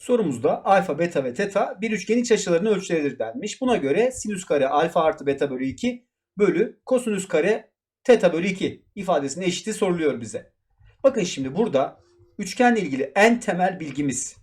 Sorumuzda alfa, beta ve teta bir üçgenin iç açılarının ölçüleridir denmiş. Buna göre sinüs kare alfa artı beta bölü 2 bölü kosinüs kare teta bölü 2 ifadesinin eşiti soruluyor bize. Bakın şimdi burada üçgenle ilgili en temel bilgimiz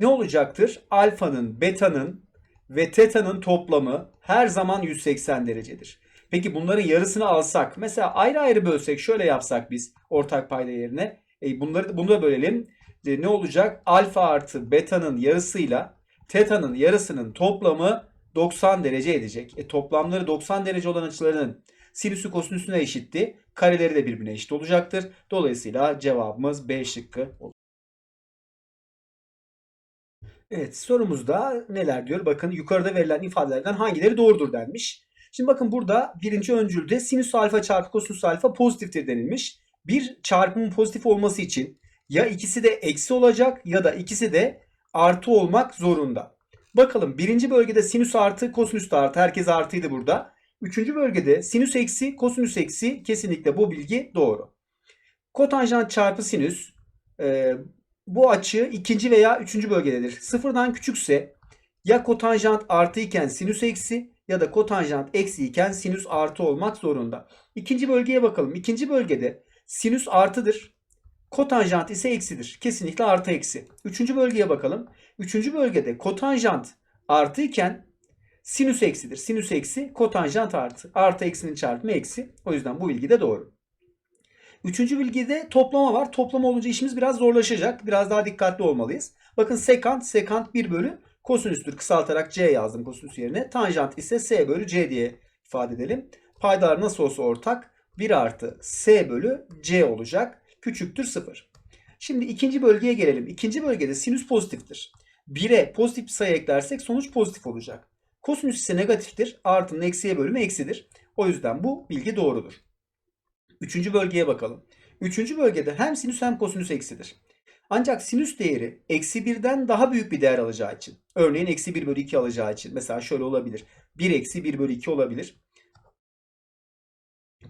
ne olacaktır? Alfanın, betanın ve teta'nın toplamı her zaman 180 derecedir. Peki bunların yarısını alsak, mesela ayrı ayrı bölsek, şöyle yapsak biz ortak payda yerine, e, bunları bunu da bölelim. Ne olacak? Alfa artı beta'nın yarısıyla teta'nın yarısının toplamı 90 derece edecek. E, toplamları 90 derece olan açılarının sinüsü kosinüsüne eşitti. Kareleri de birbirine eşit olacaktır. Dolayısıyla cevabımız B şıkkı olur. Evet sorumuzda neler diyor? Bakın yukarıda verilen ifadelerden hangileri doğrudur denmiş. Şimdi bakın burada birinci öncülde sinüs alfa çarpı kosinüs alfa pozitiftir denilmiş. Bir çarpımın pozitif olması için ya ikisi de eksi olacak ya da ikisi de artı olmak zorunda. Bakalım birinci bölgede sinüs artı kosinüs de artı. Herkes artıydı burada. Üçüncü bölgede sinüs eksi kosinüs eksi kesinlikle bu bilgi doğru. Kotanjant çarpı sinüs e, bu açı ikinci veya üçüncü bölgededir. Sıfırdan küçükse ya kotanjant artı iken sinüs eksi ya da kotanjant eksi iken sinüs artı olmak zorunda. İkinci bölgeye bakalım. İkinci bölgede sinüs artıdır. Kotanjant ise eksidir. Kesinlikle artı eksi. Üçüncü bölgeye bakalım. Üçüncü bölgede kotanjant artı iken sinüs eksidir. Sinüs eksi kotanjant artı. Artı eksinin çarpımı eksi. O yüzden bu bilgi de doğru. Üçüncü bilgide toplama var. Toplama olunca işimiz biraz zorlaşacak. Biraz daha dikkatli olmalıyız. Bakın sekant, sekant 1 bölü kosinüstür. Kısaltarak C yazdım kosinüs yerine. Tanjant ise S bölü C diye ifade edelim. Paydalar nasıl olsa ortak. 1 artı S bölü C olacak. Küçüktür 0. Şimdi ikinci bölgeye gelelim. İkinci bölgede sinüs pozitiftir. 1'e pozitif bir sayı eklersek sonuç pozitif olacak. Kosinüs ise negatiftir. Artının eksiye bölümü eksidir. O yüzden bu bilgi doğrudur. Üçüncü bölgeye bakalım. Üçüncü bölgede hem sinüs hem kosinüs eksidir. Ancak sinüs değeri eksi birden daha büyük bir değer alacağı için. Örneğin eksi 1 bölü 2 alacağı için. Mesela şöyle olabilir. 1 eksi 1 bölü 2 olabilir.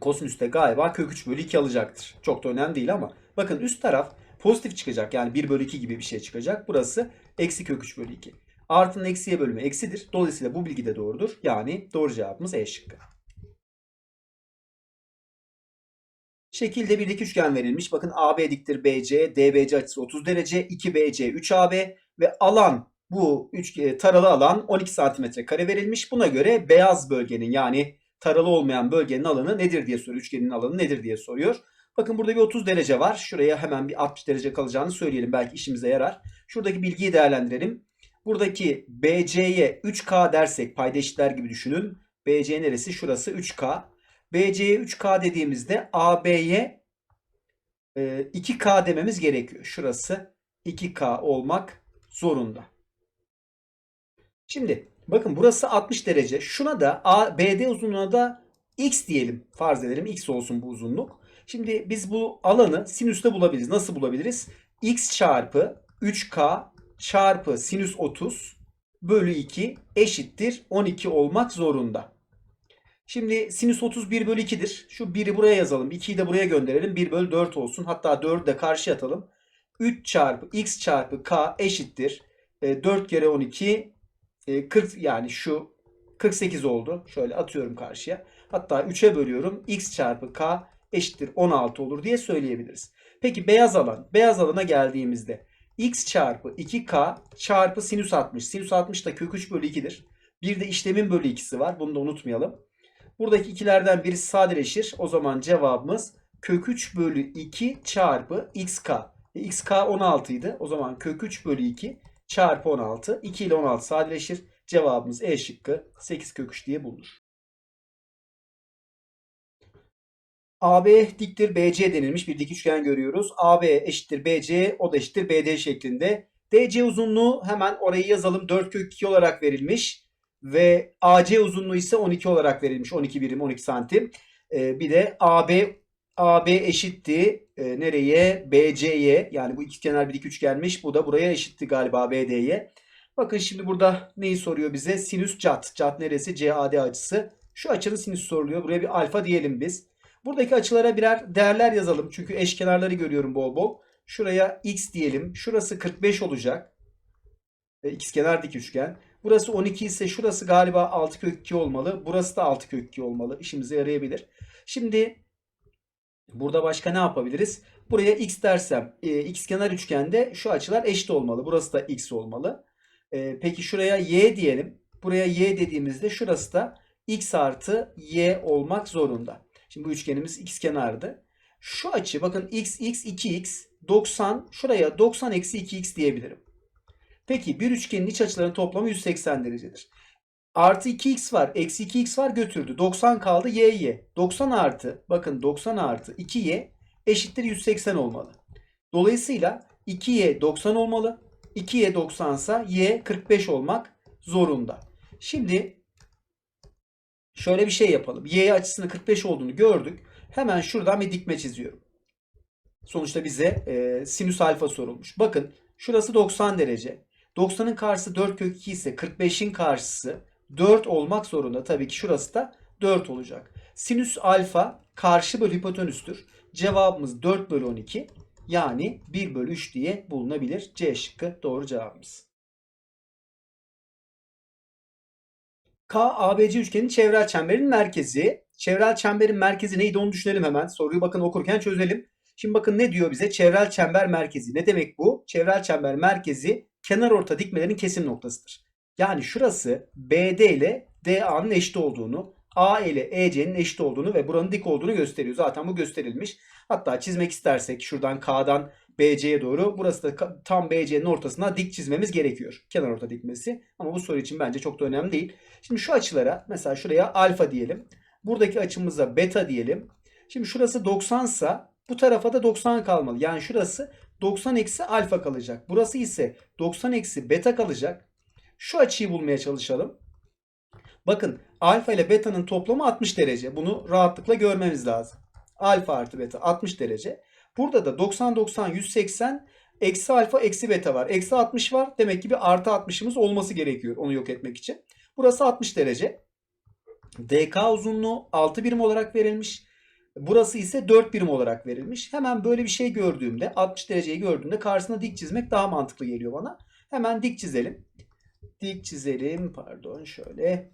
Kosinüs de galiba kök 3 bölü 2 alacaktır. Çok da önemli değil ama. Bakın üst taraf pozitif çıkacak. Yani 1 bölü 2 gibi bir şey çıkacak. Burası eksi kök 3 bölü 2. Artının eksiye bölümü eksidir. Dolayısıyla bu bilgi de doğrudur. Yani doğru cevabımız E şıkkı. Şekilde bir dik üçgen verilmiş. Bakın AB diktir BC, DBC açısı 30 derece, 2BC 3AB ve alan bu üç, taralı alan 12 santimetre kare verilmiş. Buna göre beyaz bölgenin yani taralı olmayan bölgenin alanı nedir diye soruyor. Üçgenin alanı nedir diye soruyor. Bakın burada bir 30 derece var. Şuraya hemen bir 60 derece kalacağını söyleyelim. Belki işimize yarar. Şuradaki bilgiyi değerlendirelim. Buradaki BC'ye 3K dersek payda eşitler gibi düşünün. BC neresi? Şurası 3K. BC'ye 3K dediğimizde AB'ye 2K dememiz gerekiyor. Şurası 2K olmak zorunda. Şimdi bakın burası 60 derece. Şuna da A, BD uzunluğuna da X diyelim. Farz edelim X olsun bu uzunluk. Şimdi biz bu alanı sinüste bulabiliriz. Nasıl bulabiliriz? X çarpı 3K çarpı sinüs 30 bölü 2 eşittir 12 olmak zorunda. Şimdi sinüs 31 bölü 2'dir. Şu 1'i buraya yazalım. 2'yi de buraya gönderelim. 1 bölü 4 olsun. Hatta 4'ü de karşıya atalım. 3 çarpı x çarpı k eşittir. 4 kere 12 40 yani şu 48 oldu. Şöyle atıyorum karşıya. Hatta 3'e bölüyorum. x çarpı k eşittir 16 olur diye söyleyebiliriz. Peki beyaz alan. Beyaz alana geldiğimizde x çarpı 2k çarpı sinüs 60. Sinüs 60 da kök 3 bölü 2'dir. Bir de işlemin bölü 2'si var. Bunu da unutmayalım. Buradaki ikilerden birisi sadeleşir. O zaman cevabımız kök 3 bölü 2 çarpı xk. E, xk 16 idi. O zaman kök 3 bölü 2 çarpı 16. 2 ile 16 sadeleşir. Cevabımız E şıkkı 8 kök 3 diye bulunur. AB diktir BC denilmiş bir dik üçgen görüyoruz. AB eşittir BC, o da eşittir BD şeklinde. DC uzunluğu hemen orayı yazalım. 4 kök 2 olarak verilmiş ve AC uzunluğu ise 12 olarak verilmiş. 12 birim 12 santim. Ee, bir de AB AB eşitti e, nereye? BC'ye yani bu ikizkenar bir dik üçgenmiş. Bu da buraya eşitti galiba BD'ye. Bakın şimdi burada neyi soruyor bize? Sinüs cat. Cat neresi? CAD açısı. Şu açının sinüs soruluyor. Buraya bir alfa diyelim biz. Buradaki açılara birer değerler yazalım. Çünkü eşkenarları görüyorum bol bol. Şuraya x diyelim. Şurası 45 olacak. E, ikizkenar dik üçgen. Burası 12 ise şurası galiba 6 kök 2 olmalı. Burası da 6 kök 2 olmalı. İşimize yarayabilir. Şimdi burada başka ne yapabiliriz? Buraya x dersem e, ikizkenar üçgende şu açılar eşit olmalı. Burası da x olmalı. E, peki şuraya y diyelim. Buraya y dediğimizde şurası da x artı y olmak zorunda. Şimdi bu üçgenimiz ikizkenardı. Şu açı bakın x x 2x 90 şuraya 90 eksi 2x diyebilirim. Peki bir üçgenin iç açılarının toplamı 180 derecedir. Artı 2x var. Eksi 2x var götürdü. 90 kaldı y'ye. 90 artı bakın 90 artı 2y eşittir 180 olmalı. Dolayısıyla 2y 90 olmalı. 2y 90 ise y 45 olmak zorunda. Şimdi şöyle bir şey yapalım. Y açısının 45 olduğunu gördük. Hemen şuradan bir dikme çiziyorum. Sonuçta bize e, sinüs alfa sorulmuş. Bakın şurası 90 derece. 90'ın karşısı 4 kök 2 ise 45'in karşısı 4 olmak zorunda. Tabii ki şurası da 4 olacak. Sinüs alfa karşı bölü hipotenüstür. Cevabımız 4 bölü 12. Yani 1 bölü 3 diye bulunabilir. C şıkkı doğru cevabımız. K ABC üçgenin çevrel çemberin merkezi. Çevrel çemberin merkezi neydi onu düşünelim hemen. Soruyu bakın okurken çözelim. Şimdi bakın ne diyor bize? Çevrel çember merkezi. Ne demek bu? Çevrel çember merkezi kenar orta dikmelerin kesim noktasıdır. Yani şurası BD ile DA'nın eşit olduğunu, A ile EC'nin eşit olduğunu ve buranın dik olduğunu gösteriyor. Zaten bu gösterilmiş. Hatta çizmek istersek şuradan K'dan BC'ye doğru burası da tam BC'nin ortasına dik çizmemiz gerekiyor. Kenar orta dikmesi. Ama bu soru için bence çok da önemli değil. Şimdi şu açılara mesela şuraya alfa diyelim. Buradaki açımıza beta diyelim. Şimdi şurası 90 ise bu tarafa da 90 kalmalı. Yani şurası 90 eksi alfa kalacak. Burası ise 90 eksi beta kalacak. Şu açıyı bulmaya çalışalım. Bakın alfa ile beta'nın toplamı 60 derece. Bunu rahatlıkla görmemiz lazım. Alfa artı beta 60 derece. Burada da 90 90 180 eksi alfa eksi beta var. Eksi 60 var. Demek ki bir artı 60'ımız olması gerekiyor onu yok etmek için. Burası 60 derece. DK uzunluğu 6 birim olarak verilmiş. Burası ise 4 birim olarak verilmiş. Hemen böyle bir şey gördüğümde 60 dereceyi gördüğümde karşısına dik çizmek daha mantıklı geliyor bana. Hemen dik çizelim. Dik çizelim. Pardon şöyle.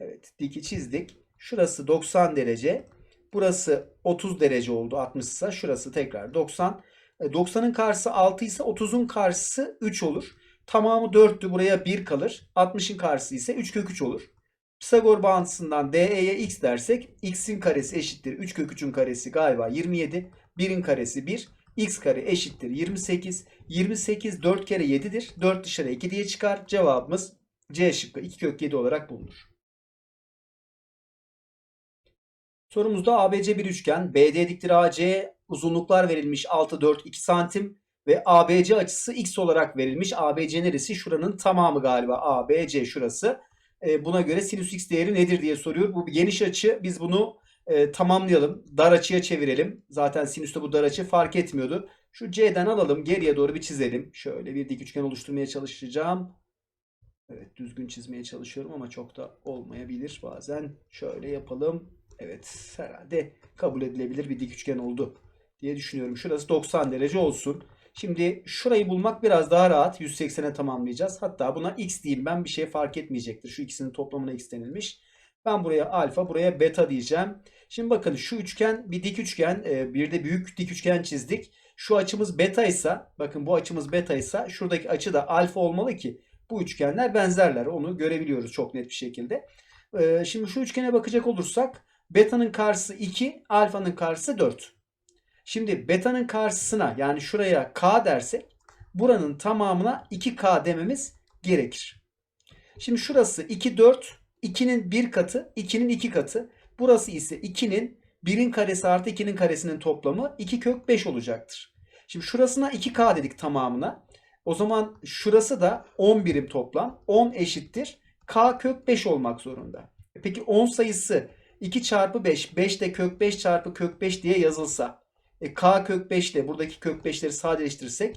Evet diki çizdik. Şurası 90 derece. Burası 30 derece oldu 60 ise şurası tekrar 90. 90'ın karşısı 6 ise 30'un karşısı 3 olur. Tamamı 4'tü buraya 1 kalır. 60'ın karşısı ise 3 kök 3 olur. Pisagor bağıntısından DE'ye x dersek x'in karesi eşittir 3 kök 3'ün karesi galiba 27. 1'in karesi 1. x kare eşittir 28. 28 4 kere 7'dir. 4 dışarı 2 diye çıkar. Cevabımız C şıkkı 2 kök 7 olarak bulunur. Sorumuzda ABC bir üçgen. BD diktir AC uzunluklar verilmiş 6 4 2 santim ve ABC açısı x olarak verilmiş. ABC neresi? Şuranın tamamı galiba. ABC şurası. E, buna göre sinüs x değeri nedir diye soruyor. Bu bir geniş açı. Biz bunu e, tamamlayalım. Dar açıya çevirelim. Zaten sinüste bu dar açı fark etmiyordu. Şu C'den alalım. Geriye doğru bir çizelim. Şöyle bir dik üçgen oluşturmaya çalışacağım. Evet düzgün çizmeye çalışıyorum ama çok da olmayabilir bazen. Şöyle yapalım. Evet herhalde kabul edilebilir bir dik üçgen oldu diye düşünüyorum. Şurası 90 derece olsun. Şimdi şurayı bulmak biraz daha rahat. 180'e tamamlayacağız. Hatta buna x diyeyim ben bir şey fark etmeyecektir. Şu ikisinin toplamına x denilmiş. Ben buraya alfa buraya beta diyeceğim. Şimdi bakın şu üçgen bir dik üçgen. e, Bir de büyük dik üçgen çizdik. Şu açımız beta ise bakın bu açımız beta ise şuradaki açı da alfa olmalı ki bu üçgenler benzerler. Onu görebiliyoruz çok net bir şekilde. E, şimdi şu üçgene bakacak olursak beta'nın karşısı 2, alfanın karşısı 4. Şimdi beta'nın karşısına yani şuraya k dersek buranın tamamına 2k dememiz gerekir. Şimdi şurası 2 4 2'nin 1 katı 2'nin 2 katı. Burası ise 2'nin 1'in karesi artı 2'nin karesinin toplamı 2 kök 5 olacaktır. Şimdi şurasına 2k dedik tamamına. O zaman şurası da 10 birim toplam. 10 eşittir. k kök 5 olmak zorunda. Peki 10 sayısı 2 çarpı 5, 5 de kök 5 çarpı kök 5 diye yazılsa e, k kök 5 ile buradaki kök 5'leri sadeleştirirsek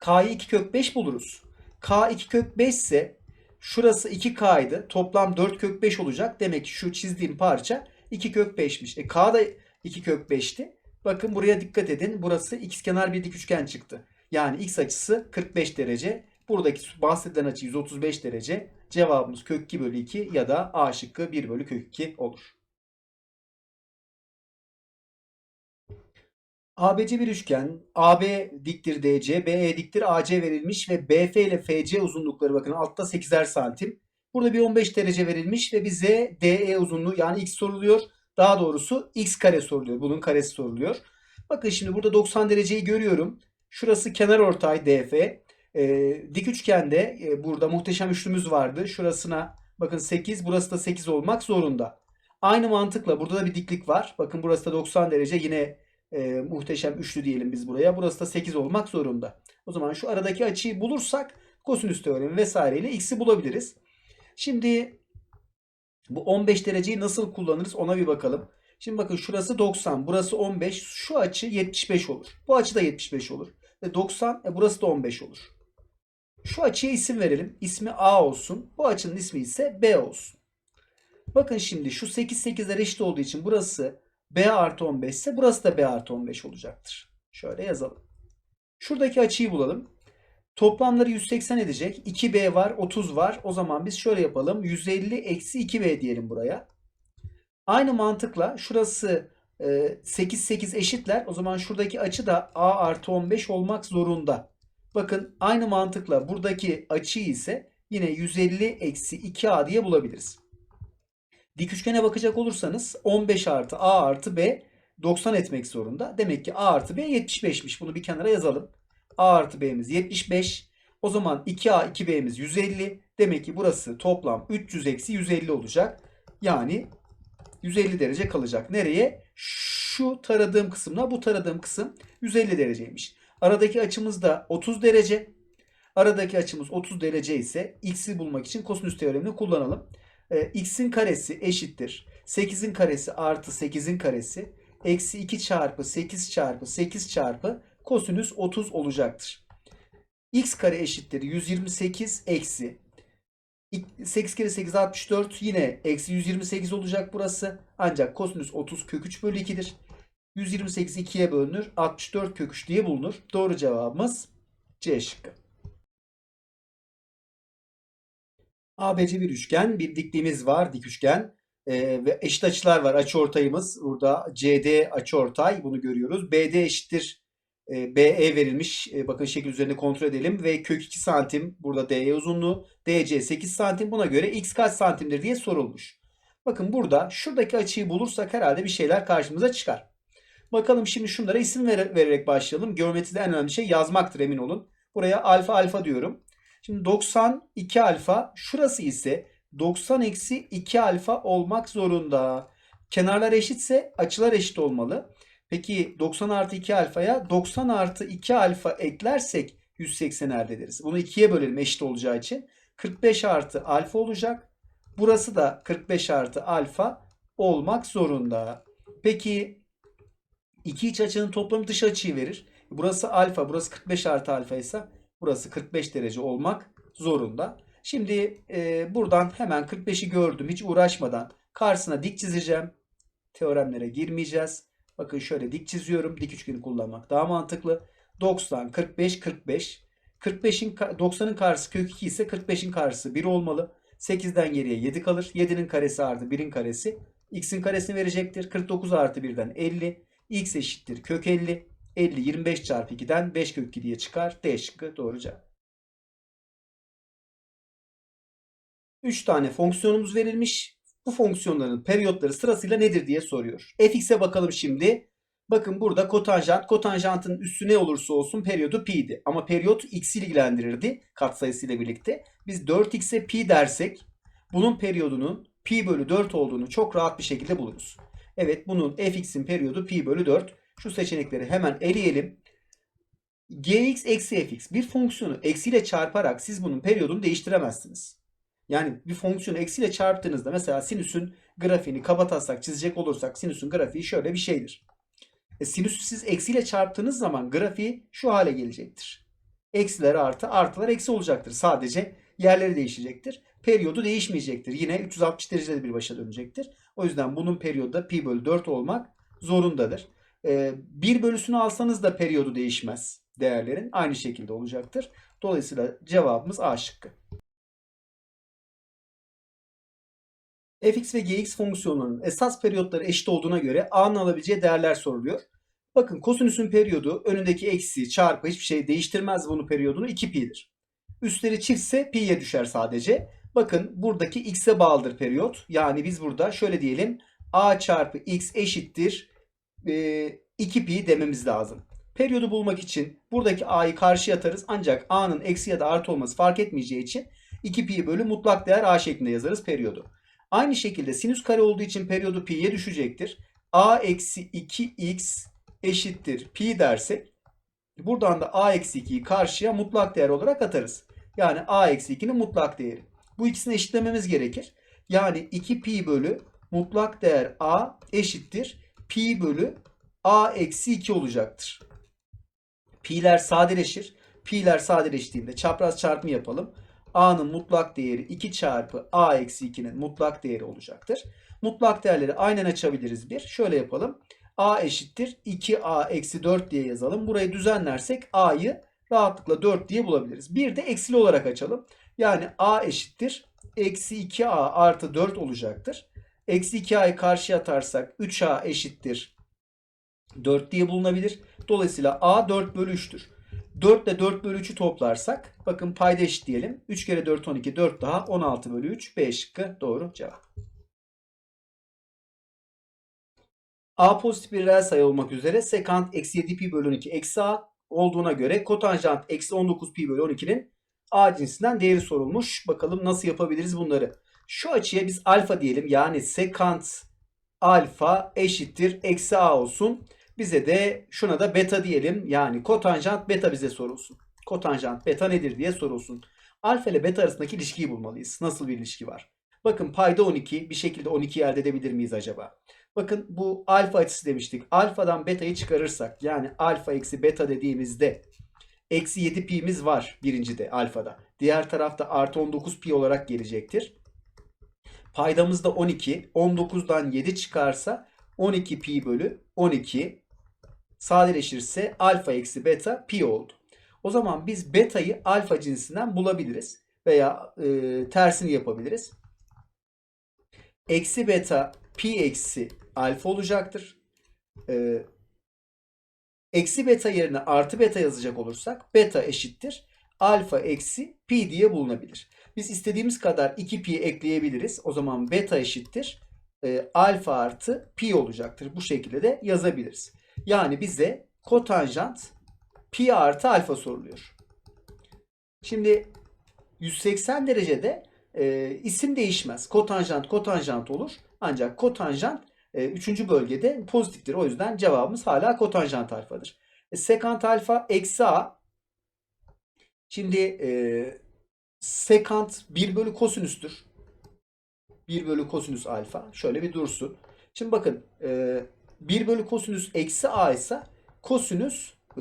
k'yı 2 kök 5 buluruz. k 2 kök 5 ise şurası 2k idi. Toplam 4 kök 5 olacak. Demek ki şu çizdiğim parça 2 kök 5'miş. E, k da 2 kök 5'ti. Bakın buraya dikkat edin. Burası ikizkenar bir dik üçgen çıktı. Yani x açısı 45 derece. Buradaki bahsedilen açı 135 derece. Cevabımız kök 2 bölü 2 ya da A şıkkı 1 bölü kök 2 olur. ABC bir üçgen. AB diktir DC, BE diktir AC verilmiş ve BF ile FC uzunlukları bakın altta 8'er santim. Burada bir 15 derece verilmiş ve bize DE uzunluğu yani x soruluyor. Daha doğrusu x kare soruluyor. Bunun karesi soruluyor. Bakın şimdi burada 90 dereceyi görüyorum. Şurası kenar ortay DF. Ee, dik üçgende e, burada muhteşem üçlümüz vardı. Şurasına bakın 8, burası da 8 olmak zorunda. Aynı mantıkla burada da bir diklik var. Bakın burası da 90 derece yine e, muhteşem üçlü diyelim biz buraya. Burası da 8 olmak zorunda. O zaman şu aradaki açıyı bulursak kosinüs teoremi vesaireyle x'i bulabiliriz. Şimdi bu 15 dereceyi nasıl kullanırız ona bir bakalım. Şimdi bakın şurası 90, burası 15, şu açı 75 olur. Bu açı da 75 olur. Ve 90, e burası da 15 olur. Şu açıya isim verelim. İsmi A olsun. Bu açının ismi ise B olsun. Bakın şimdi şu 8 8'ler eşit olduğu için burası B artı 15 ise burası da B artı 15 olacaktır. Şöyle yazalım. Şuradaki açıyı bulalım. Toplamları 180 edecek. 2B var, 30 var. O zaman biz şöyle yapalım. 150 eksi 2B diyelim buraya. Aynı mantıkla şurası 8 8 eşitler. O zaman şuradaki açı da A artı 15 olmak zorunda. Bakın aynı mantıkla buradaki açıyı ise yine 150 eksi 2A diye bulabiliriz. Dik üçgene bakacak olursanız 15 artı A artı B 90 etmek zorunda. Demek ki A artı B 75'miş. Bunu bir kenara yazalım. A artı B'miz 75. O zaman 2A 2B'miz 150. Demek ki burası toplam 300 eksi 150 olacak. Yani 150 derece kalacak. Nereye? Şu taradığım kısımla bu taradığım kısım 150 dereceymiş. Aradaki açımız da 30 derece. Aradaki açımız 30 derece ise x'i bulmak için kosinüs teoremini kullanalım. Ee, x'in karesi eşittir. 8'in karesi artı 8'in karesi. Eksi 2 çarpı 8 çarpı 8 çarpı kosinüs 30 olacaktır. x kare eşittir 128 eksi 8 kere 8 64 yine eksi 128 olacak burası. Ancak kosinüs 30 kök 3 bölü 2'dir. 128 2'ye bölünür. 64 kök 3 diye bulunur. Doğru cevabımız C şıkkı. ABC bir üçgen. Bir dikliğimiz var. Dik üçgen. Ee, ve eşit açılar var. Açıortayımız. Burada CD açıortay. Bunu görüyoruz. BD eşittir. E, BE verilmiş. E, bakın şekil üzerinde kontrol edelim. Ve kök 2 santim. Burada DE uzunluğu. DC 8 santim. Buna göre x kaç santimdir diye sorulmuş. Bakın burada şuradaki açıyı bulursak herhalde bir şeyler karşımıza çıkar. Bakalım şimdi şunlara isim ver- vererek başlayalım. Geometride en önemli şey yazmaktır emin olun. Buraya alfa alfa diyorum. Şimdi 92 alfa şurası ise 90 eksi 2 alfa olmak zorunda. Kenarlar eşitse açılar eşit olmalı. Peki 90 artı 2 alfaya 90 artı 2 alfa eklersek 180 elde ederiz. Bunu 2'ye bölelim eşit olacağı için. 45 artı alfa olacak. Burası da 45 artı alfa olmak zorunda. Peki iki iç açının toplamı dış açıyı verir. Burası alfa, burası 45 artı alfa ise burası 45 derece olmak zorunda. Şimdi e, buradan hemen 45'i gördüm. Hiç uğraşmadan karşısına dik çizeceğim. Teoremlere girmeyeceğiz. Bakın şöyle dik çiziyorum. Dik üçgeni kullanmak daha mantıklı. 90, 45, 45. 45'in 90'ın karşısı kök 2 ise 45'in karşısı 1 olmalı. 8'den geriye 7 kalır. 7'nin karesi artı 1'in karesi. X'in karesini verecektir. 49 artı 1'den 50. X eşittir kök 50. 50 25 çarpı 2'den 5 kök 2 diye çıkar. D şıkkı doğru cevap. 3 tane fonksiyonumuz verilmiş. Bu fonksiyonların periyotları sırasıyla nedir diye soruyor. fx'e bakalım şimdi. Bakın burada kotanjant, kotanjantın üssü ne olursa olsun periyodu pi'di. Ama periyot x'i ilgilendirirdi katsayısıyla birlikte. Biz 4x'e pi dersek bunun periyodunun pi bölü 4 olduğunu çok rahat bir şekilde buluruz. Evet bunun fx'in periyodu pi bölü 4. Şu seçenekleri hemen eleyelim. gx eksi fx bir fonksiyonu eksiyle çarparak siz bunun periyodunu değiştiremezsiniz. Yani bir fonksiyonu eksiyle çarptığınızda mesela sinüsün grafiğini kabataslak çizecek olursak sinüsün grafiği şöyle bir şeydir. E, sinüsü siz eksiyle çarptığınız zaman grafiği şu hale gelecektir. Eksiler artı, artılar eksi olacaktır. Sadece yerleri değişecektir. Periyodu değişmeyecektir. Yine 360 derecede bir başa dönecektir. O yüzden bunun periyodu da pi bölü 4 olmak zorundadır. E, 1 bölüsünü alsanız da periyodu değişmez. değerlerin aynı şekilde olacaktır. Dolayısıyla cevabımız A şıkkı. fx ve gx fonksiyonlarının esas periyotları eşit olduğuna göre a'nın alabileceği değerler soruluyor. Bakın kosinüsün periyodu önündeki eksi çarpı hiçbir şey değiştirmez bunun periyodunu 2pi'dir. Üstleri çiftse pi'ye düşer sadece. Bakın buradaki x'e bağlıdır periyot. Yani biz burada şöyle diyelim a çarpı x eşittir e, 2pi dememiz lazım. Periyodu bulmak için buradaki a'yı karşıya atarız. Ancak a'nın eksi ya da artı olması fark etmeyeceği için 2pi bölü mutlak değer a şeklinde yazarız periyodu. Aynı şekilde sinüs kare olduğu için periyodu pi'ye düşecektir. a eksi 2x eşittir pi dersek buradan da a eksi 2'yi karşıya mutlak değer olarak atarız. Yani a eksi 2'nin mutlak değeri. Bu ikisini eşitlememiz gerekir. Yani 2 pi bölü mutlak değer a eşittir pi bölü a eksi 2 olacaktır. Pi'ler sadeleşir. Pi'ler sadeleştiğinde çapraz çarpımı yapalım. A'nın mutlak değeri 2 çarpı A eksi 2'nin mutlak değeri olacaktır. Mutlak değerleri aynen açabiliriz bir. Şöyle yapalım. A eşittir 2A eksi 4 diye yazalım. Burayı düzenlersek A'yı rahatlıkla 4 diye bulabiliriz. Bir de eksili olarak açalım. Yani A eşittir eksi 2A artı 4 olacaktır. Eksi 2A'yı karşıya atarsak 3A eşittir 4 diye bulunabilir. Dolayısıyla A 4 bölü 3'tür. 4 ile 4 bölü 3'ü toplarsak bakın payda eşit diyelim. 3 kere 4 12 4 daha 16 bölü 3 B şıkkı doğru cevap. A pozitif bir reel sayı olmak üzere sekant eksi 7 pi bölü 12 eksi A olduğuna göre kotanjant eksi 19 pi bölü 12'nin A cinsinden değeri sorulmuş. Bakalım nasıl yapabiliriz bunları. Şu açıya biz alfa diyelim. Yani sekant alfa eşittir eksi A olsun. Bize de şuna da beta diyelim. Yani kotanjant beta bize sorulsun. Kotanjant beta nedir diye sorulsun. Alfa ile beta arasındaki ilişkiyi bulmalıyız. Nasıl bir ilişki var? Bakın payda 12. Bir şekilde 12'yi elde edebilir miyiz acaba? Bakın bu alfa açısı demiştik. Alfadan beta'yı çıkarırsak yani alfa eksi beta dediğimizde eksi 7 pi'miz var birincide alfada. Diğer tarafta artı 19 pi olarak gelecektir. Paydamızda 12. 19'dan 7 çıkarsa 12 pi bölü 12 sadeleşirse alfa eksi beta pi oldu. O zaman biz beta'yı alfa cinsinden bulabiliriz. Veya e, tersini yapabiliriz. Eksi beta pi eksi alfa olacaktır. E, eksi beta yerine artı beta yazacak olursak beta eşittir. Alfa eksi pi diye bulunabilir. Biz istediğimiz kadar 2 pi ekleyebiliriz. O zaman beta eşittir. E, alfa artı pi olacaktır. Bu şekilde de yazabiliriz. Yani bize kotanjant pi artı alfa soruluyor. Şimdi 180 derecede e, isim değişmez. Kotanjant kotanjant olur. Ancak kotanjant 3. E, bölgede pozitiftir. O yüzden cevabımız hala kotanjant alfadır. E, sekant alfa eksi a. Şimdi e, sekant 1 bölü kosinüstür. 1 bölü kosinüs alfa. Şöyle bir dursun. Şimdi bakın e, 1 bölü kosinüs eksi a ise kosinüs e,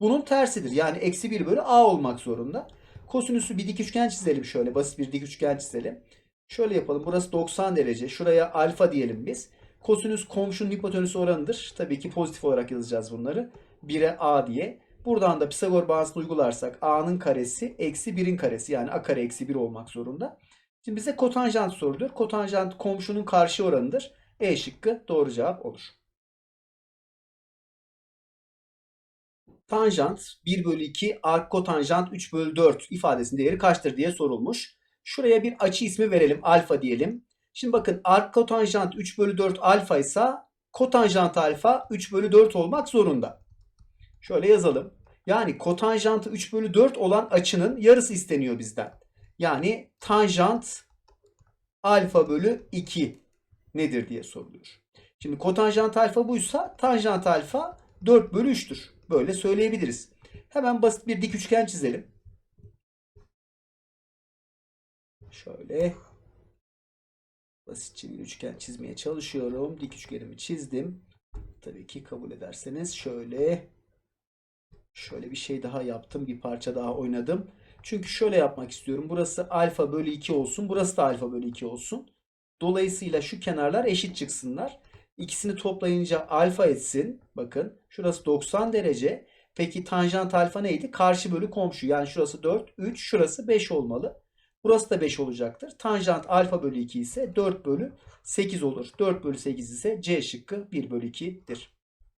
bunun tersidir. Yani eksi 1 bölü a olmak zorunda. Kosinüsü bir dik üçgen çizelim şöyle. Basit bir dik üçgen çizelim. Şöyle yapalım. Burası 90 derece. Şuraya alfa diyelim biz. Kosinüs komşunun hipotenüsü oranıdır. Tabii ki pozitif olarak yazacağız bunları. 1'e a diye. Buradan da Pisagor bağıntısını uygularsak a'nın karesi eksi 1'in karesi. Yani a kare eksi 1 olmak zorunda. Şimdi bize kotanjant soruluyor. Kotanjant komşunun karşı oranıdır. E şıkkı doğru cevap olur. Tanjant 1 bölü 2 ark kotanjant 3 bölü 4 ifadesinin değeri kaçtır diye sorulmuş. Şuraya bir açı ismi verelim. Alfa diyelim. Şimdi bakın ark kotanjant 3 bölü 4 alfa ise kotanjant alfa 3 bölü 4 olmak zorunda. Şöyle yazalım. Yani kotanjantı 3 bölü 4 olan açının yarısı isteniyor bizden. Yani tanjant alfa bölü 2 nedir diye soruluyor. Şimdi kotanjant alfa buysa tanjant alfa 4 bölü 3'tür. Böyle söyleyebiliriz. Hemen basit bir dik üçgen çizelim. Şöyle basitçe bir üçgen çizmeye çalışıyorum. Dik üçgenimi çizdim. Tabii ki kabul ederseniz şöyle şöyle bir şey daha yaptım. Bir parça daha oynadım. Çünkü şöyle yapmak istiyorum. Burası alfa bölü 2 olsun. Burası da alfa bölü 2 olsun. Dolayısıyla şu kenarlar eşit çıksınlar. İkisini toplayınca alfa etsin. Bakın şurası 90 derece. Peki tanjant alfa neydi? Karşı bölü komşu. Yani şurası 4, 3, şurası 5 olmalı. Burası da 5 olacaktır. Tanjant alfa bölü 2 ise 4 bölü 8 olur. 4 bölü 8 ise C şıkkı 1 bölü 2'dir.